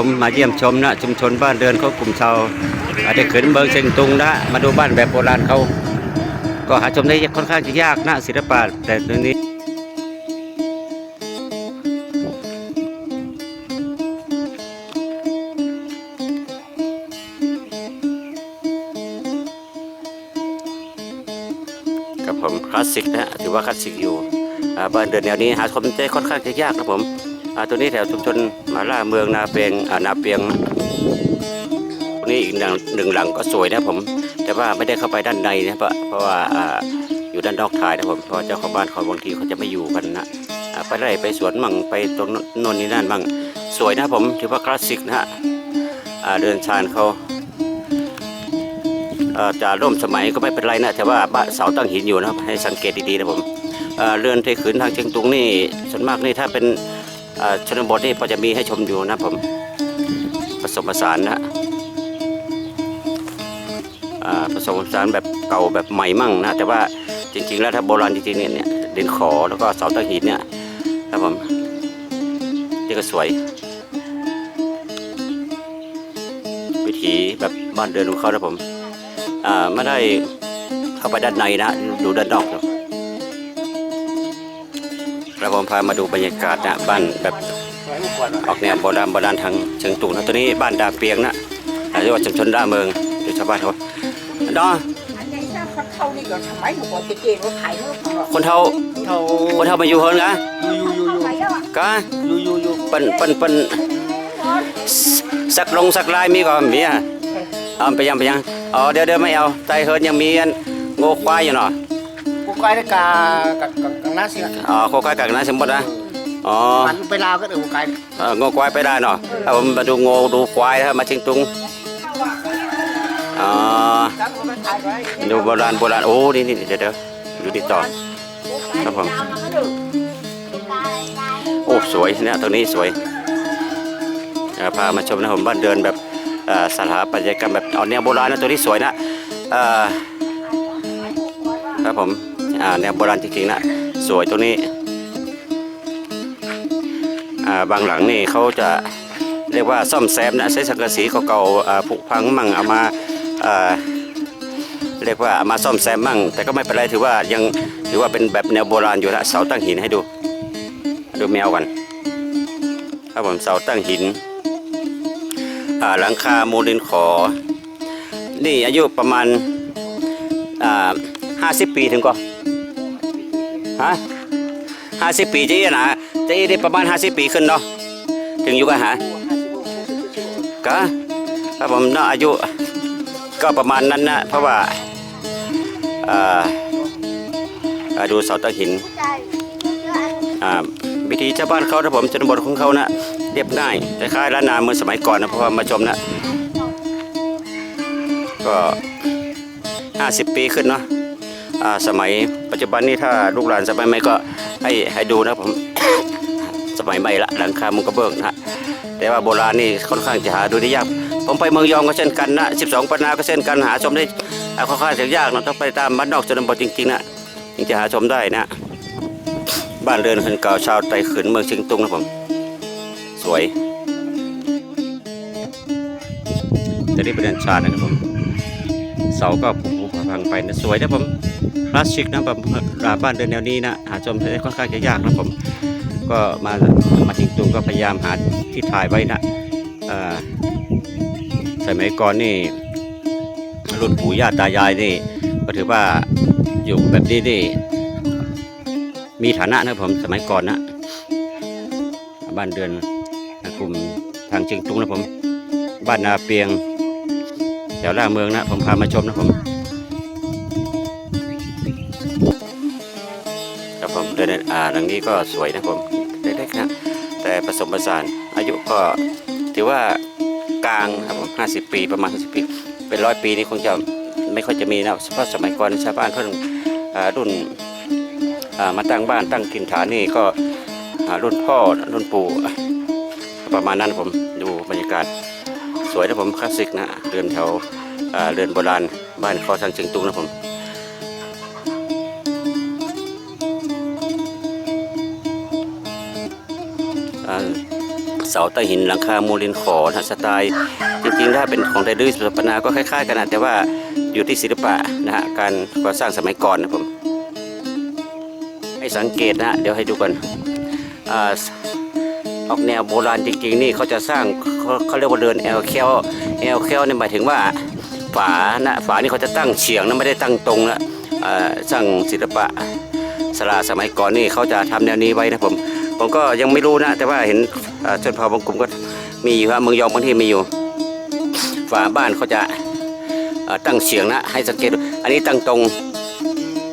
ผมมาเยี่ยมชมนะชุมชนบ้านเรือนของกลุ่มชาวอาจจะเขินเมืองเชียงตุงนะมาดูบ้านแบบโบราณเขาก็หาชมได้ค่อนข้างจะยากนะศิลปะแต่เรื่องนี้กับผมคลาสสิกนะถือว่าคลาสสิกอยู่บ้านเรือนแนวนี้หาชมได้ค่อนข้างจะยากนะผม ตัวนี้แถวชุมชนมาล่าเมืองนาเปียงนาเปียงตรงนี้อีกหนึ่งหนึ่งหลังก็สวยนะผม แต่ว่าไม่ได้เข้าไปด้านในนะเพราะเพราะว่าอยู่ด้านนอกถ่ายนะผมเพราะเจ้าของบ้านเขาบางทีเขาจะไม่อยู่กันนะไปไร่ไปสวนมั่งไปตรงนนนี่นั่นมั่งสวยนะผมถือว่าคลาสสิกนะฮะเรือนชานเขาจะร่วมสมัยก็ไม่เป็นไรนะแต่ว่าบ้านเสาตั้งหินอยู่นะให้สังเกตดีๆนะผมเรือนเทขืนทางเชียงตุงนี่ส่วนมากนี่ถ้าเป็น ชนบทนี่พอจะมีให้ชมอยู่นะผมผสมผสานนะอ่าผสมผสานแบบเก่าแบบใหม่มั่งนะแต่ว่าจริง ๆ แล้วถ้าโบราณจริงๆเนี่ยเนี่ยดินขอแล้วก็เสาตั้งหินเนี่ยนะผมนี่ก็สวย วิถีแบบบ้านเรือนของเขานะผมอ่าไม่ได้เข้าไปด้านในนะดูด้านนอกครับ เราผมพามาดูบรรยากาศนะบ้านแบบออกแนวโบราณโบราณทางเชิงตุงนะตัวนี้บ้านดาเปียงนะเรียกว่าชุมชนด้าเมืองอยู่ชาวบ้านเขาดออันนี้ถ้าเขาเข้านี่ก็ทำไมหนูบอกจะเก่งว่าขายเมื่อของเราคนเท่าเขาคนเท่ามาอยู่เฮิรนกะอยู่อยู่อยู่ไปแล้วอะกะอยู่อยู่อยู่เปิ้นเปิ้นเปิ้นสักลงสักลายมีก็มีอะเอาไปยังไปยังอ๋อเดี๋ยวเดี๋ยวไม่เอาใจเฮิรนยังมีอันโง่ควายอยู่เนาะกูใกล้ได้กากับกับกับน้าสิละอ๋อโคควายกักนะสมมตินะอ๋อมันไปลาวก็ เดี๋ยวกูใกล้เอ่องูควายไปได้เนาะถ้าผมมาดูงูดูควายถ้ามาเชิงตุงอ๋อจับมาขายไว้ดูโบราณโบราณโอ้นี่นี่เดี๋ยวเดี๋ยวดูติดต่อครับผมโอ้สวยเนี่ยตรงนี้สวยเอ่อพามาชมนะผมบ้านเดินแบบเอ่อสถาปัตยกรรมแบบเอาแนวโบราณนะตัวนี้สวยนะเอ่อครับผมอ่าแนวโบราณจริงๆนะ สวยตัวนี้บางหลังนี่เขาจะเรียกว่าซ่อมแซมนะใช้สังกะสีเก่าๆอ่าผุพังมั่งเอามาเรียกว่าเอามาซ่อมแซมมั่ง แต่ก็ไม่เป็นไรถือว่ายังถือว่าเป็นแบบแนวโบราณอยู่ละเสาตั้งหินให้ดู ดูแมวกันครับผมเสาตั้งหินหลังคาโมลินขอ นี่อายุประมาณห้าสิบปีถึงก็ ฮะห้าสิบปีจะยี่นะจะยี่ได้ประมาณห้าสิบปีขึ้นเนาะถึงอยู่กันหาก็ครับผมเนาะอายุก็ประมาณนั้นนะเพราะว่าอ่าอ่าดูเสาตั้งหินอ่าวิธีชาวบ้านเขาถ้าผมชนบทของเขานะเรียบง่ายคล้ายๆร้านนาเมื่อสมัยก่อนนะเพราะว่ามาชมนะก็50ปีขึ้นเนาะ สมัยปัจจุบันนี้ถ้าลูกหลานสมัยใหม่ก็ให้ให้ดูนะผมสมัยใหม่ละหลังคามุงกระเบื้องนะแต่ว่าโบราณนี่ค่อนข้างจะหาดูได้ยาก ผมไปเมืองยองก็เช่นกันนะ 12 ปันนาก็เช่นกันหาชมได้ค่อนข้างจะยากนะต้องไปตามบ้านนอกชนบทจริงๆนะถึงจะหาชมได้นะ บ้านเรือนคนเก่าชาวไต้ขืนเมืองเชียงตุงนะผมสวยจะได้เป็นเรือนชาตินะครับผมเสาก็ พังไปนะสวยนะผมคลาสสิกนะผมบ้านเรือนแนวนี้นะหาชมได้ค่อนข้างจะยากนะผมก็มามาเชียงตุงก็พยายามหาที่ถ่ายไว้นะอ่าสมัยก่อนนี่รุ่นปู่ย่าตายายนี่ก็ถือว่าอยู่แบบนี้นี่มีฐานะนะผมสมัยก่อนนะบ้านเดือนกลุ่มทางเชียงตุงนะผม บ้านนาเปียงแถวล่าเมืองนะผมพามาชมนะผม อ่าหลังนี้ก็สวยนะผมเล็กๆนะแต่ผสมผสานอายุก็ถือว่ากลางครับผมห้าสิบปีประมาณห้าสิบปี เป็นร้อยปีนี่คงจะไม่ค่อยจะมีนะเพราะสมัยก่อนชาวบ้านเขาอ่ารุ่นอ่ามาตั้งบ้านตั้งถิ่นฐานนี่ก็รุ่นพ่อรุ่นปู่ประมาณนั้นผมดูบรรยากาศสวยนะผมคลาสสิกนะเรือนแถวอ่าเรือนโบราณบ้านคอทางเชียงตุงนะผม เสาต้หินหลังคาโมลินขอนะสไตล์ จริงๆ ถ้าเป็นของไทยดื้อสถาปนาก็คล้ายๆ กันนะแต่ว่าอยู่ที่ศิลปะนะฮะการก่อสร้างสมัยก่อนนะผมให้สังเกตนะฮะเดี๋ยวให้ดูกันออกแนวโบราณจริงๆ นี่เขาจะสร้างเขาเขาเรียกว่าเดินแอลเคลแอลเคลนี่หมายถึงว่าฝานะฝานี่เขาจะตั้งเฉียงนะไม่ได้ตั้งตรงนะสร้างศิลปะสลาสมัยก่อนนี่เขาจะทำแนวนี้ไว้นะผม ผมก็ยังไม่รู้นะ แต่ว่าเห็นอ่าชนเผ่าบางกลุ่มก็มีอยู่ฮะเมืองยองบางที่มีอยู่ฝาบ้านเขาจะเอ่อตั้งเฉียงนะ ให้สังเกตดูอันนี้ตั้งตรง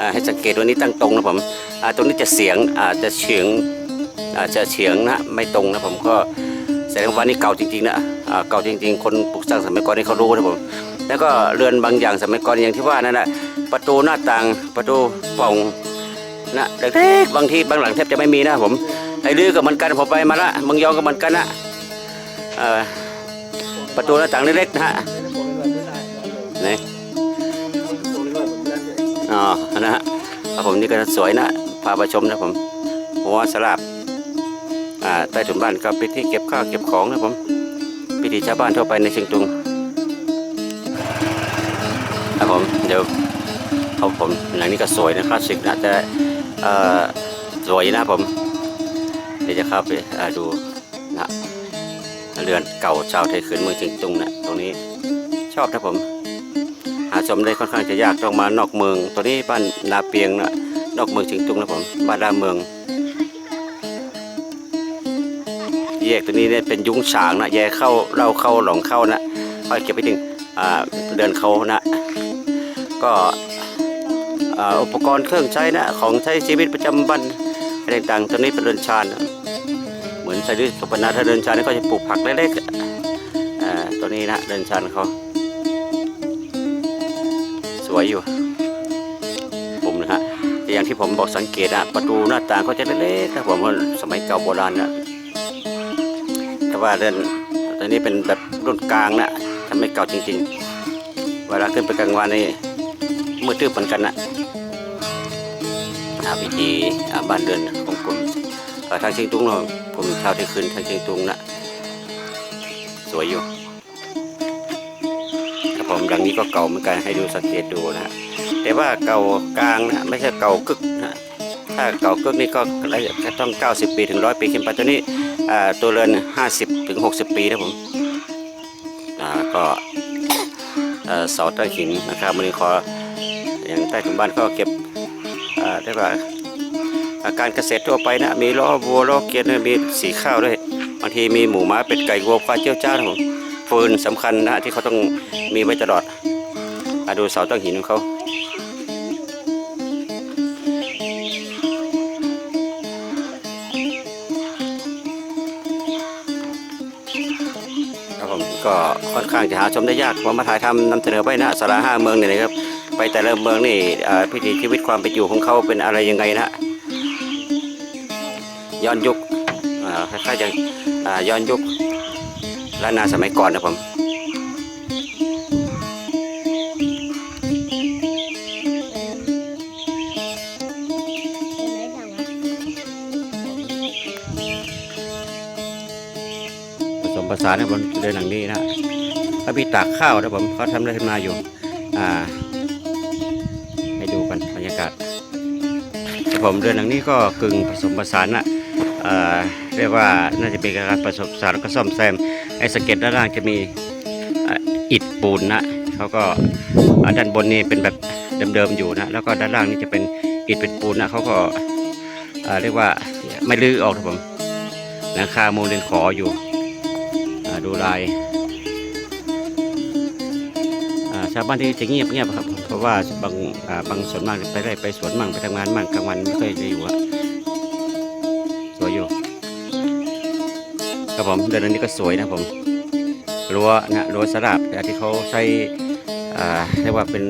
อ่าให้สังเกตว่านี้ตั้งตรงนะผมอ่าตรงนี้จะเสียงอาจจะเฉียงอาจจะเฉียงนะไม่ตรงนะผมก็แสดงว่านี่เก่าจริงๆนะอ่าเก่าจริง ๆ คนปลูกสร้างสมัยก่อนนี่เขารู้นะผมแล้วก็เรือนบางอย่างสมัยก่อนอย่างที่ว่านั่นแหละประตูหน้าต่างประตูปล่องนะเล็กๆบางที่บางหลังแทบจะไม่มีนะผม ไอ้ลือก็เหมือนกันผมไปมาละมืองยองก็เหมือนกันนะอ่อประตูหน้าต่างเล็กๆนะฮะไหนอ๋อนะฮะผมนี่ก็สวยนะพาไปชมนะผมหัวสลับอ่าใต้ถุนบ้านก็เป็นที่เก็บข้าวเก็บของนะผมพิธีชาวบ้านทั่วไปในเชียงตุงครับผมเดี๋ยวครับผมหลังนี้ก็สวยนะคลาสสิกนะแต่เอ่อสวยนะผม เดี๋ยวจะเข้าไปาดูนะเรือนเก่าชาวไทยขืนเมืองเชียงตุงนะตรงนี้ชอบนะผม หาชมได้ค่อนข้างจะยากต้องมานอกเมืองตัวนี้บ้านนาเปียงนะนอกเมืองเชียงตุงนะผมบ้านดาเมือง แยกตัวนี้เนี่ยเป็นยุ้งฉางนะแยกเข้าเราเข้าหลงเข้านะคอยเก็บไปถึงเดินเขานะ ก็อุปกรณ์เครื่องใช้นะของใช้ชีวิตประจำวัน อะไรต่างๆตัวนี้เป็นเรือนชานเหมือนใช้ด้วยสปนาถ้าเรือนชานนี่ก็จะปลูกผักเล็กๆตัวนี้นะเรือนชานเขาสวยอยู่ผมนะฮะแต่อย่างที่ผมบอกสังเกตนะประตูหน้าต่างเขาจะเล็กๆนะผมว่าสมัยเก่าโบราณนะแต่ว่าเรือนตอนนี้เป็นแบบรุ่นกลางนะทำไม่เก่าจริงๆ เวลาขึ้นไปกลางวันนี่มืดตึ๊บเหมือนกันนะอ่า วิธีอ่าบ้านเรือนของกลุ่มทางเชียงตุงเนาะผมเท่าที่ขึ้นทางเชียงตุงนะสวยอยู่ครับผมดังนี้ก็เก่าเหมือนกันให้ดูสังเกตดูนะฮะแต่ว่าเก่ากลางนะไม่ใช่เก่ากึกนะถ้าเก่ากึกนี่ก็ระยะก็ต้อง 90 ปีถึง 100 ปีขึ้นไปตัวนี้อ่ตัวเรือน 50 ถึง 60 ปีนะผมอ่าก็เสาใต้หินนะครับมันขออย่างใต้ถุนบ้านก็เก็บ เรียกว่าอาการเกษตรทั่วไปนะมีล้อวัวล้อเกียร์มีสีข้าวด้วยบางทีมีหมูหมาเป็ดไก่วัวควายเจ้าจ้านผมฟืนสำคัญนะที่เขาต้องมีไว้ตลอดมาดูเสาตั้งหินของเขาครับผมก็ค่อนข้างจะหาชมได้ยากผมมาถ่ายทำนำเสนอไปนะสาระห้าเมืองเนี่ยนะครับ ไปแต่ละเมืองนี่พิธีชีวิตความเป็นอยู่ของเขาเป็นอะไรยังไงนะฮะย้อนยุคคล้ายๆจะอ่าย้อนยุคล้านนาสมัยก่อนนะผมผสมผสานนบนเรือนหลังนี้นะก็มีตากข้าวนะผมเขาทำได้ขึ้นมาอยู่ อ่า ครับผมเรือนหลังนี้ก็กึ่งผสมผสานนะเรียกว่าน่าจะเป็นการผสมผสานก็ซ่อมแซมไอ้สเก็ดด้านล่างจะมีอิฐปูนนะเขาก็ด้านบนนี่เป็นแบบเดิมๆอยู่นะแล้วก็ด้านล่างนี่จะเป็นอิฐเป็นปูนนะเขาก็เรียกว่าไม่ลื้อออกครับผมหลังคาโมูลเลนขออยู่ดูลาย ชาวบ้านที่จะเงียบเงียบครับ เพราะว่าบางบางส่วนมากไปไร่ไปสวนมั่งไปทำงานมั่งกลางวันไม่ค่อยจะอยู่อะสวยอยู่ครับผมเดินอันนี้ก็สวยนะผมรั้วนะรั้วสลับที่เขาใช้เรียกว่าเป็น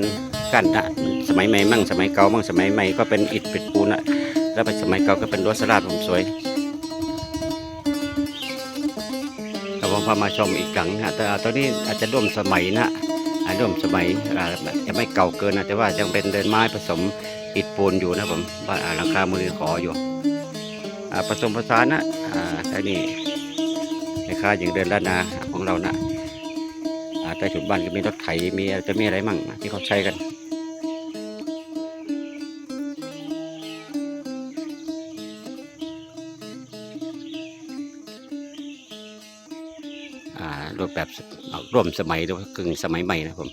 กั้นนะสมัยใหม่มั่งสมัยเก่ามั่งสมัยใหม่ก็เป็นอิฐเป็นปูนนะแล้วเป็นสมัยเก่าก็เป็นรั้วสลับผมสวยครับผมพามาชมอีกหลังนะแต่ตอนนี้อาจจะร่วมสมัยนะ ร่วมสมัยยังไม่เก่าเกินนะแต่ว่ายังเป็นเดินไม้ผสมอิฐปูนอยู่นะผมบ้านหลังคามือขออยู่ผสมผสานนะท่านี่ในค่าอย่างเดินล้านนาของเรานะใต้ถุนบ้านก็มีรถไถมีจะมีอะไรมั่งที่เขาใช้กัน แบบร่วมสมัยหรือวกึ่งสมัยใหม่นะผม